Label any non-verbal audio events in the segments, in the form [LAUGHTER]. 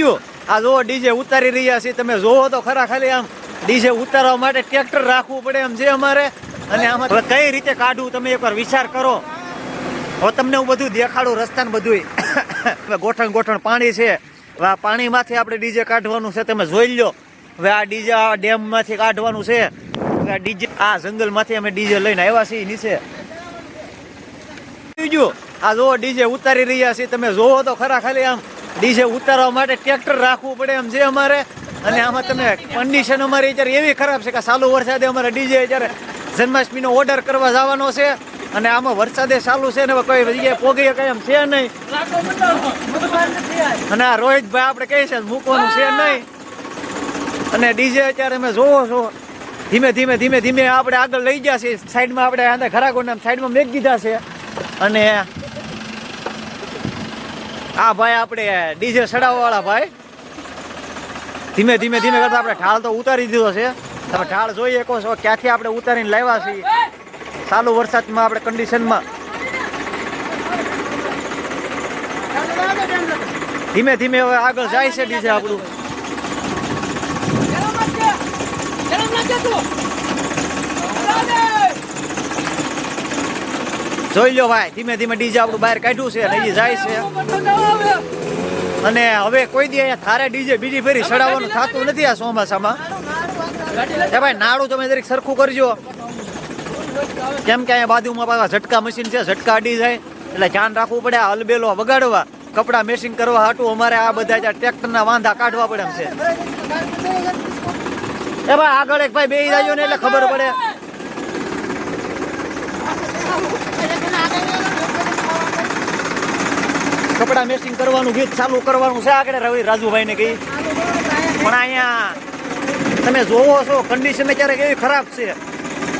બીજું આ જો ડીજે ઉતારી રહ્યા છે, તમે જોવો તો ખરા ખાલી આમ ડીજે ઉતારવા માટે ટ્રેક્ટર રાખવું પડે એમ છે અમારે. અને આમાં કઈ રીતે કાઢવું તમે એકવાર વિચાર કરો. હવે તમને હું બધું દેખાડું રસ્તા ને બધું [COUGHS] ગોઠણ ગોઠણ પાણી છે. આ પાણીમાંથી આપણે ડીજે કાઢવાનું છે, તમે જોઈ લો હવે આ ડીજે આ ડેમમાંથી કાઢવાનું છે. આ ડીજે આ જંગલમાંથી અમે ડીજે લઈને આવ્યા છીએ નીચે. આ જો ડીજે ઉતારી રહ્યા છે, તમે જોવો તો ખરા ખાલી આમ. ડીજે ઉતારવા માટે ટ્રેક્ટર રાખવું પડે એમ છે અમારે. અને આમાં તમે કન્ડિશન અમારી અત્યારે એવી ખરાબ છે કે ચાલુ વરસાદે અમારે ડીજે અત્યારે જન્માષ્ટમીનો ઓર્ડર કરવા જવાનો છે. અને આમાં વરસાદે ચાલુ છે ને કોઈ જગ્યાએ પોગી કઈ એમ છે નહીં. અને આ રોહિતભાઈ આપણે કહે છે, મૂકવાનું છે નહીં. અને ડીજે અત્યારે અમે જોવો છો. ધીમે ધીમે ધીમે ધીમે આપણે આગળ લઈ ગયા છીએ. સાઈડમાં આપણે આને ખરાકોના સાઈડમાં મેક દીધા છે. અને આ ભાઈ, આપણે ડીજે ચડાવવાવાળા ભાઈ. ધીમે ધીમે ધીમે કરતા આપણે ઢાળ તો ઉતારી દીધો છે. તમે ઢાળ જોઈએ, કહો છો, ક્યાંથી આપણે ઉતારીને લાવ્યા છીએ? ચાલુ વરસાદમાં, આપણે કન્ડિશનમાં ધીમે ધીમે હવે આગળ જાય છે ડીજે આપણું. જોઈ લો ભાઈ, ધીમે ધીમે ડીજે આપણું બહાર કાઢ્યું છે અને જાય છે. અને હવે કોઈ દી અહીંયા થારે ડીજે બીજી ફેરી ચડાવવાનું થતું નથી આ ચોમાસામાં. એ ભાઈ, નાડું તમે દરેક સરખું કરજો. કેમ કે અહીંયા બાજુમાં પાછા ઝટકા મશીન છે, ઝટકા અડી જાય. એટલે ધ્યાન રાખવું પડે આ હલબેલો વગાડવા. કપડાં મેશિંગ કરવા હાટું અમારે આ બધા ટ્રેક્ટરના વાંધા કાઢવા પડે એમ છે. એ ભાઈ, આગળ એક ભાઈ બે જાય ને એટલે ખબર પડે. કપડા મેચિંગ કરવાનું, ગીત ચાલુ કરવાનું છે આગળ, રવિ રાજુભાઈને કહી. પણ અહીંયા તમે જોવો છો કન્ડિશન ક્યારેક કેવી ખરાબ છે.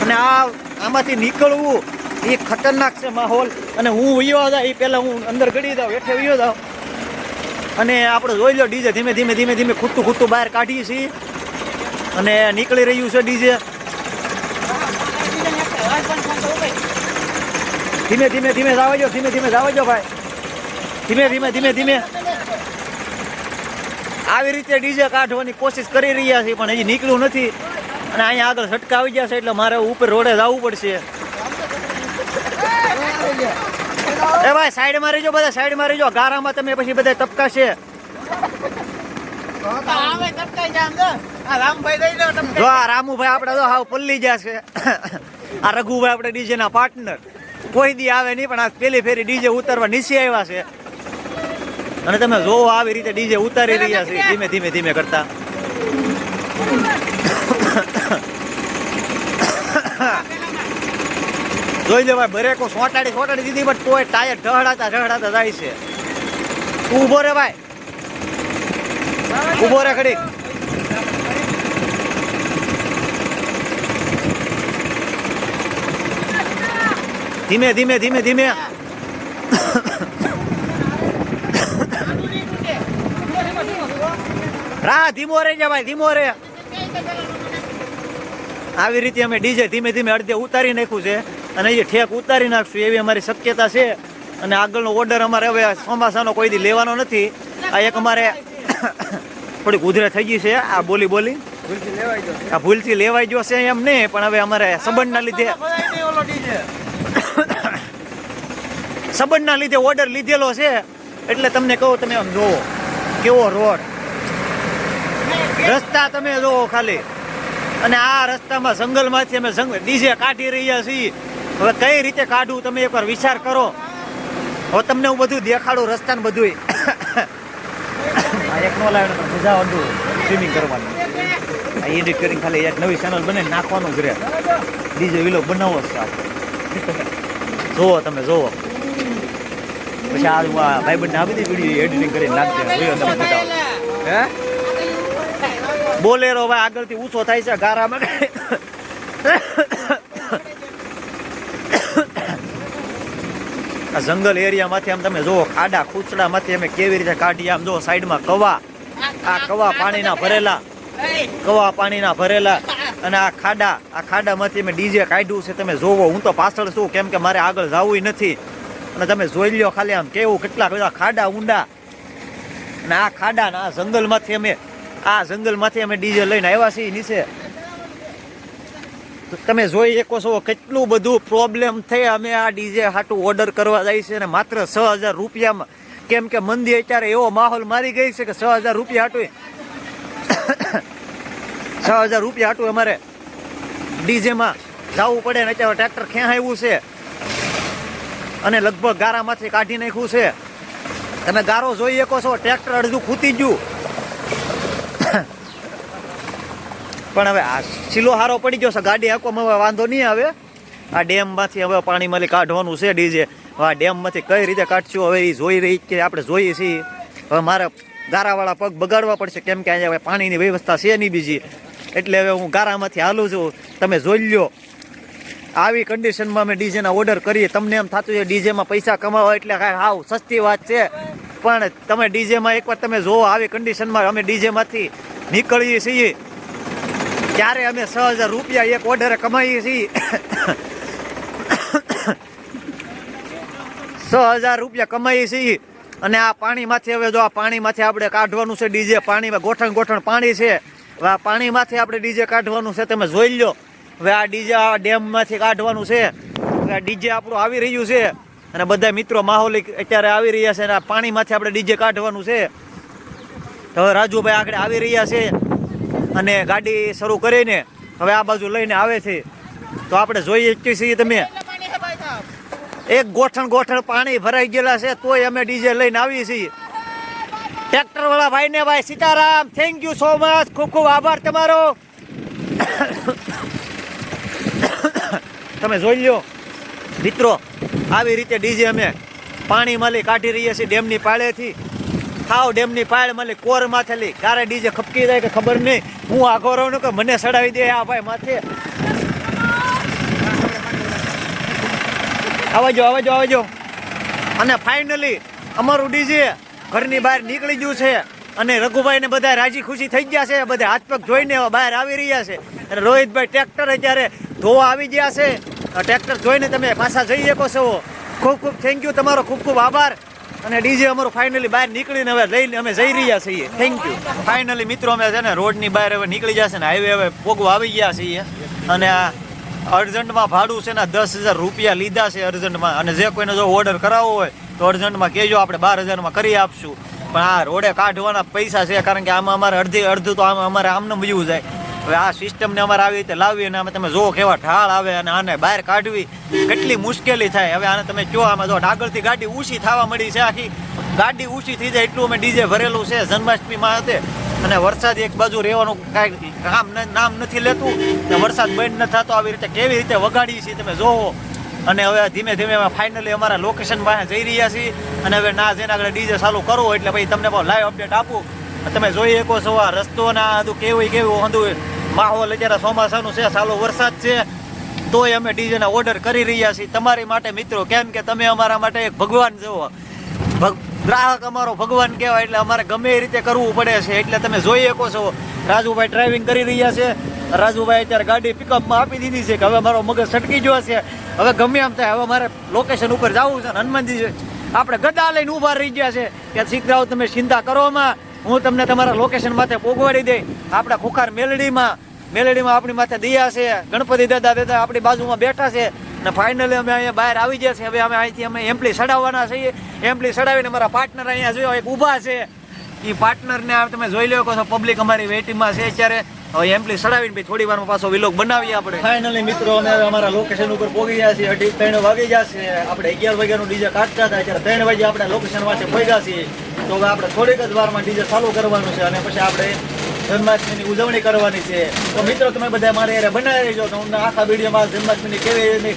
અને આ આમાંથી નીકળવું, એ ખતરનાક છે માહોલ. અને હું વયો હતા એ પહેલાં હું અંદર ગળી જાઉં, હેઠે વયો જાઉં. અને આપણે જોઈ લો, ડીજે ધીમે ધીમે ધીમે ધીમે ખૂટતું ખૂટતું બહાર કાઢીએ છીએ. અને નીકળી રહ્યું છે ડીજે. ધીમે ધીમે ધીમે જાવજો, ધીમે ધીમે જાવજો ભાઈ. ધીમે ધીમે ધીમે ધીમે. આવી રીતે ડીજે કાઢવાની કોશિશ કરી રહ્યા છીએ, પણ હજી નીકળ્યું નથી. અને અહીંયા આગળ ઝટકા આવી ગયા છે, એટલે મારે ઉપર રોડે જવું પડશે. એ ભાઈ સાઈડમાં રહેજો બધા સાઈડમાં રહેજો. ગારામાં તમે પછી બધા તપકાશે જો આ રામુભાઈ આપણે તો હાવ પલ્લી ગયા છે. આ રઘુભાઈ આપણે ડીજે ના પાર્ટનર કોઈ દી આવે નહીં, પણ આ પેલી ફેરી ડીજે ઉતારવા નીચે આવ્યા છે. અને તમે જોવો આવી રીતે ડીજે ઉતારી રહ્યા છે, ધીમે ધીમે ધીમે કરતા. જોઈ લેવાય બ્રેકો સોટાડી સોટાડી દીધી બટ તોય ટાયર ઢહડાતા ઢહડાતા જાય છે. ઊભો રે ભાઈ. ઊભો રે ખડી. ધીમે ધીમે ધીમે ધીમે. રા ધીમો રે જા ભાઈ ધીમો રે. આવી રીતે અમે ડીજે ધીમે ધીમે અડધે ઉતારી નાખ્યું છે અને એ ઠેક ઉતારી નાખશું એવી અમારી શક્યતા છે. અને આગળનો ઓર્ડર અમારે હવે ચોમાસાનો કોઈ દી લેવાનો નથી. આ એક અમારે થોડીક ઉધરે થઈ ગઈ છે આ બોલી બોલી. આ ભૂલથી લેવાઈ જશે એમ નહીં પણ હવે અમારે સંબંધના લીધે સંબંધના લીધે ઓર્ડર લીધેલો છે, એટલે તમને કહું, તમે આમ જોવો કેવો રોડ. રસ્તા તમે જોવો ખાલી. અને આ રસ્તામાં જંગલમાંથી અમે જંગલ ડીજે કાઢી રહ્યા છીએ. હવે કઈ રીતે કાઢવું, તમે એકવાર વિચાર કરો. હવે તમને હું બધું દેખાડું, રસ્તાને બધું એક નો લાવ્યો મજા આવતું સ્વિમિંગ કરવાનું. આ એડિટ કરીને ખાલી એક નવી ચેનલ બને નાખવાનું જ રહે. ડીજે વિલો બનાવો છે જોવો તમે જોવો પછી આ હું આ ભાઈબંધને આપી દઈ વીડિયો એડિટિંગ કરીને નાખજે તમે બતાવો હે? બોલેરો ભાઈ, આગળથી ઊંચો થાય છે ગારામાં. આ જંગલ એરિયામાંથી આમ તમે જુઓ ખાડા ખૂચડામાંથી અમે કેવી રીતે કાઢીએ? આમ જો સાઈડમાં કવા. આ કવા પાણીના ભરેલા. કવા પાણીના ભરેલા. અને આ ખાડા, આ ખાડામાંથી અમે ડીજે કાઢ્યું છે, તમે જોવો, હું તો પાછળ છું, કેમ કે મારે આગળ જવું નથી. અને તમે જોઈ લો ખાલી આમ કેવું કેટલા બધા ખાડા ઊંડા. અને આ ખાડાના, આ જંગલમાંથી અમે, આ જંગલમાંથી અમે ડીજે લઈને આવ્યા છીએ નીચે. તમે જોઈ શકો છો કેટલું બધું પ્રોબ્લેમ થઈ અમે આ ડીજે હાટું ઓર્ડર કરવા જાય છે અને માત્ર છ હજાર રૂપિયામાં. કેમ કે મંદી અત્યારે એવો માહોલ મારી ગઈ છે કે છ હજાર રૂપિયા હાટું છ હજાર રૂપિયા હતું અમારે. ડીજેમાં જવું પડે ને અત્યારે ટ્રેક્ટર ખેંચાવ્યું છે? અને લગભગ ગારામાંથી કાઢી નાખ્યું છે. તમે ગારો જોઈ શકો છો, ટ્રેક્ટર અડધું ખૂતી ગયું. પણ હવે આ સિલો હારો પડી ગયો છે, ગાડી હાંકવામાં વાંધો નહીં આવે. આ ડેમમાંથી હવે પાણી માલી કાઢવાનું છે ડીજે. આ ડેમમાંથી કઈ રીતે કાઢશું હવે એ જોઈ રહી કે આપણે જોઈએ છીએ. હવે મારે ગારાવાળા પગ બગાડવા પડશે, કેમ કે અહીંયા પાણીની વ્યવસ્થા છે નહીં બીજી. એટલે હવે હું ગારામાંથી હાલું છું. તમે જોઈ લ્યો. આવી કન્ડિશનમાં અમે ડીજેના ઓર્ડર કરીએ. તમને એમ થતું છે ડીજેમાં પૈસા કમાવા એટલે કાંઈ હાવ સસ્તી વાત છે. પણ તમે ડીજેમાં એકવાર તમે જોવો, આવી કન્ડિશનમાં અમે ડીજેમાંથી નીકળીએ છીએ. ત્યારે અમે છ હજાર રૂપિયા એક ઓર્ડરે કમાઈએ છીએ. છ હજાર રૂપિયા કમાઈએ છીએ. અને આ પાણીમાંથી, હવે જો આ પાણીમાંથી આપણે કાઢવાનું છે ડીજે પાણીમાં ગોઠણ ગોઠણ પાણી છે. હવે આ પાણીમાંથી આપણે ડીજે કાઢવાનું છે, તમે જોઈ લો હવે આ ડીજે આ ડેમમાંથી કાઢવાનું છે. આ ડીજે આપણું આવી રહ્યું છે. અને બધા મિત્રો માહોલી અત્યારે આવી રહ્યા છે અને આ પાણીમાંથી આપણે ડીજે કાઢવાનું છે. તો હવે રાજુભાઈ આગળ આવી રહ્યા છે અને ગાડી શરૂ કરીને હવે આ બાજુ લઈને આવે છે. તો આપણે જોઈએ છીએ તમે. એક ગોઠણ ગોઠણ પાણી ભરાઈ ગયેલા છે, તોય અમે ડીજે લઈને આવીએ છીએ. ટ્રેક્ટર વાળા ભાઈ ને ભાઈ Sitaram thank you so much ખૂબ ખૂબ આભાર તમારો. તમે જોઈ લ્યો. મિત્રો, આવી રીતે ડીજે અમે પાણી મળી કાઢી રહીએ છીએ ડેમની પાળેથી. ખાવ ડેમની પાળ મળી કોર માથેલી ક્યારે ડીજે ખપકી જાય કે ખબર નહીં. હું આખો રહું કે મને સડાવી દે આ ભાઈ માથે. આવજો આવજો આવજો. અને ફાઇનલી અમારું ડીજે ઘરની બહાર નીકળી ગયું છે અને રઘુભાઈને બધા રાજી ખુશી થઈ ગયા છે. બધા હાથ પગ જોઈને બહાર આવી રહ્યા છે. અને રોહિતભાઈ ટ્રેક્ટર અત્યારે ધોવા આવી ગયા છે. ટ્રેક્ટર જોઈને તમે પાછા જઈ શકો છો. ખૂબ ખૂબ થેન્ક યુ તમારો ખૂબ ખૂબ આભાર. અને ડીજે અમારું ફાઇનલી બહાર નીકળીને હવે લઈને અમે જઈ રહ્યા છીએ. થેન્ક યુ ફાઇનલી મિત્રો અમે છે ને રોડની બહાર હવે નીકળી જશે ને હાઈવે હવે પોગવા આવી ગયા છીએ. અને આ અર્જન્ટમાં ભાડું છે ને દસ હજાર રૂપિયા લીધા છે અર્જન્ટમાં. અને જે કોઈને જો ઓર્ડર કરાવવો હોય તો અર્જન્ટમાં કહેજો, આપણે બાર હજારમાં કરી આપશું. પણ આ રોડે કાઢવાના પૈસા છે, કારણ કે આમાં અમારે અડધી, અડધું તો આમ અમારે આમને વયું જાય. હવે આ સિસ્ટમને અમારે આવી રીતે લાવી અને આમાં તમે જો કેવા ઢાળ આવે અને આને બહાર કાઢવી કેટલી મુશ્કેલી થાય. હવે આને તમે કહો, આમાં જો આગળથી ગાડી ઊંચી થવા મળી છે આખી. ગાડી ઊંચી થઈ જાય એટલું અમે ડીજે ભરેલું છે જન્માષ્ટમીમાં હતે અને વરસાદ એક બાજુ રહેવાનું કાંઈ કામ નામ નથી લેતું. વરસાદ બંધ ન થતો, આવી રીતે કેવી રીતે વગાડીએ છીએ તમે જોવો અને હવે ધીમે ધીમે અમે ફાઇનલી અમારા લોકેશન પાસે જઈ રહ્યા છીએ. અને હવે ના જેના આગળ ડીજે ચાલુ કરવું એટલે પછી તમને લાઈવ અપડેટ આપું. તમે જોઈ શકો છો આ રસ્તો ના હતું કેવું કેવું હતું માહોલ અત્યારે ચોમાસાનું છે, ચાલુ વરસાદ છે. તોય અમે ડીજેના ઓર્ડર કરી રહ્યા છીએ. તમારી માટે મિત્રો, કેમ કે તમે અમારા માટે એક ભગવાન જેવો. ગ્રાહક અમારો ભગવાન કહેવાય એટલે અમારે ગમે એ રીતે કરવું પડે છે. એટલે તમે જોઈ શકો છો, રાજુભાઈ ડ્રાઇવિંગ કરી રહ્યા છે. રાજુભાઈ અત્યારે ગાડી પિકઅપમાં આપી દીધી છે કે હવે મારો મગજ સટકી ગયો છે. હવે ગમે એમ થાય, હવે મારે લોકેશન ઉપર જવું છે હનુમાનજી છે. આપણે ગદા લઈને ઊભા રહી ગયા છે. કે શીખરાવ તમે ચિંતા કરવામાં હું તમને તમારા લોકેશન માથે પોગવાડી દઈ. આપણા ખુખાર મેલડીમાં મેલડીમાં આપણી માથે દિયા છે. ગણપતિ દાદા દાદા આપણી બાજુમાં બેઠા છે. અને ફાઇનલી અમે અહીંયા બહાર આવી ગયા છે હવે અમે અહીંથી અમે એમ્પલી સડાવવાના છીએ. એમ્પલી ચડાવીને મારા પાર્ટનર અહીંયા જોયો, એક ઊભા છે. એ પાર્ટનરને તમે જોઈ લો છો પબ્લિક અમારી વેઇટિંગમાં છે અત્યારે. હવે એમ્પલી ચડાવીને પછી થોડી વારમાં પાછો વિલોગ બનાવીએ આપણે. ફાઇનલી મિત્રો, અમે અમારા લોકેશન ઉપર પહોંચી ગયા છીએ. અઢી ત્રણ વાગી ગયા છે. આપણે અગિયાર વાગ્યાનું ડીજે કાઢતા હતા. અત્યારે ત્રણ વાગે આપણે લોકેશન પાસે પહોંચ્યા છીએ. તો આપણે થોડીક જ વારમાં ડીજે ચાલુ કરવાનું છે અને પછી આપણે જન્માષ્ટમીની ઉજવણી કરવાની છે. તો મિત્રો, તમે બધા મારે યારે બનાવી રહેજો તો અમને આખા વિડીયોમાં જન્માષ્ટમીની કેવી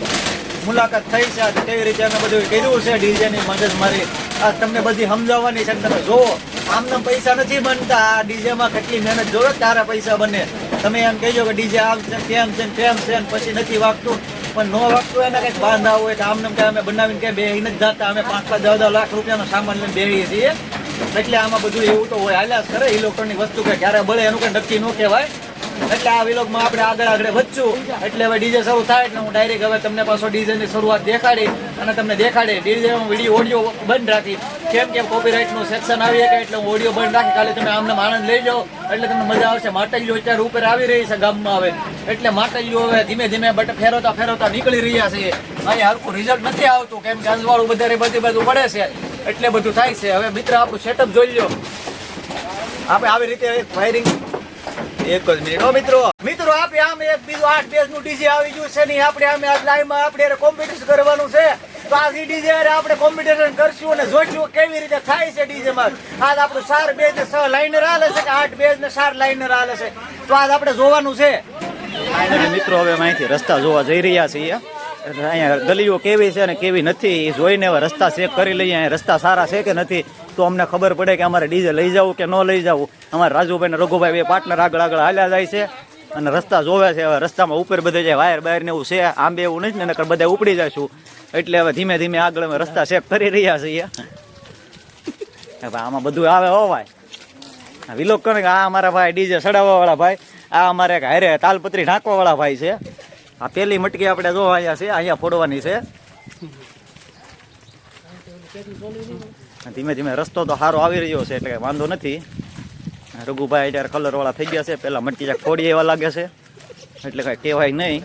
મુલાકાત થઈ છે, આજે કેવી રીતે અમે બધું કર્યું છે, ડીજેની મદદ મારી. આ તમને બધી સમજાવવાની છે તમે જોવો આમને પૈસા નથી બનતા. આ ડીજેમાં કેટલી મહેનત જોવે, તારા પૈસા બને. તમે એમ કહેજો કે ડીજે આમ છે તેમ છે તેમ છે પછી નથી વાગતું. પણ નો વાગતું એને કંઈક બાંધા હોય તો આમને કે અમે બનાવીને કે બે નથી જતા. અમે પાંચ પાંચ દસ દસ લાખ રૂપિયાનો સામાન લઈને બેહીએ છીએ. એટલે આમાં બધું એવું તો હોય. હાલ્યા કરે ઇલેક્ટ્રોનિક વસ્તુ કે ક્યારે બળે એનું કઈ નક્કી ન કહેવાય. એટલે આ વિલોગમાં આપણે આગળ આગળ વધશું. એટલે હવે ડીજે શરૂ થાય એટલે હું ડાયરેક્ટ હવે તમને પાછો ડીજે ની શરૂઆત દેખાડી અને તમને દેખાડે. ડીજે વીડિયો, ઓડિયો બંધ રાખી. કેમ કેમ કોપીરાઇટનું સેક્શન આવી શકે એટલે હું ઓડિયો બંધ રાખી. ખાલી તમે આમને આનંદ લઈ જાઓ. એટલે તમને મજા આવશે. માટલીઓ અત્યારે ઉપર આવી રહી છે ગામમાં હવે. એટલે માટલીઓ હવે ધીમે ધીમે બટ ફેરવતા ફેરવતા નીકળી રહ્યા છે. અહીં હરખું રિઝલ્ટ નથી આવતું. કેમ કે અંજવાળું વધારે બધી બધું પડે છે. એટલે બધું થાય છે. હવે મિત્ર, આપણું સેટઅપ જોઈ લો આપણે આવી રીતે ફાયરિંગ એક જ મિનિટ હો મિત્રો મિત્રો, આપણે આમ એક બીજું આઠ બેસનું ડીજે આવી ગયું છે નહીં આપણે આમે આજ લાઈવમાં આપણે કોમ્પિટિશન કરવાનું છે. તો આ ડીજે આપણે કોમ્પિટિશન કરશું અને જોઈશું કેવી રીતે થાય છે ડીજે માં. આજ આપણું ચાર બેઝ ને છ લાઈનર હાલે છે કે આઠ બેઝ ને ચાર લાઇનર હાલે છે. તો આજ આપણે જોવાનું છે. મિત્રો, હવે માહિતી રસ્તા જોવા જઈ રહ્યા છીએ. અહીંયા ગલીઓ કેવી છે અને કેવી નથી, એ જોઈને હવે રસ્તા ચેક કરી લઈએ, અહીંયા રસ્તા સારા છે કે નથી, તો અમને ખબર પડે કે અમારે ડીજે લઈ જવું કે ન લઈ જવું. અમારા રાજુભાઈ ને રઘુભાઈ બે પાર્ટનર આગળ આગળ હાલ્યા જાય છે અને રસ્તા જોવે છે, હવે રસ્તામાં ઉપર બધે જાય વાયર બાયર ને એવું છે, આમ બે એવું નથી ને નકર બધા ઉપડી જશું એટલે હવે ધીમે ધીમે આગળ અમે રસ્તા ચેક કરી રહ્યા છીએ. હવે આમાં બધું આવે હો ભાઈ. વિલોક કરે આ અમારા ભાઈ ડીજે સડાવવા વાળા ભાઈ, આ અમારે એક હારે તાલપત્રી ઢાંકવા વાળા ભાઈ છે. આ પેલી મટકી આપણે જો અહીંયા છે, અહીંયા ફોડવાની છે. ધીમે ધીમે રસ્તો તો સારો આવી રહ્યો છે, એટલે વાંધો નથી. રઘુભાઈ અત્યારે કલરવાળા થઈ ગયા છે પહેલાં મટકી ચાક ફોડી એવા લાગે છે. એટલે કાંઈ કહેવાય નહીં.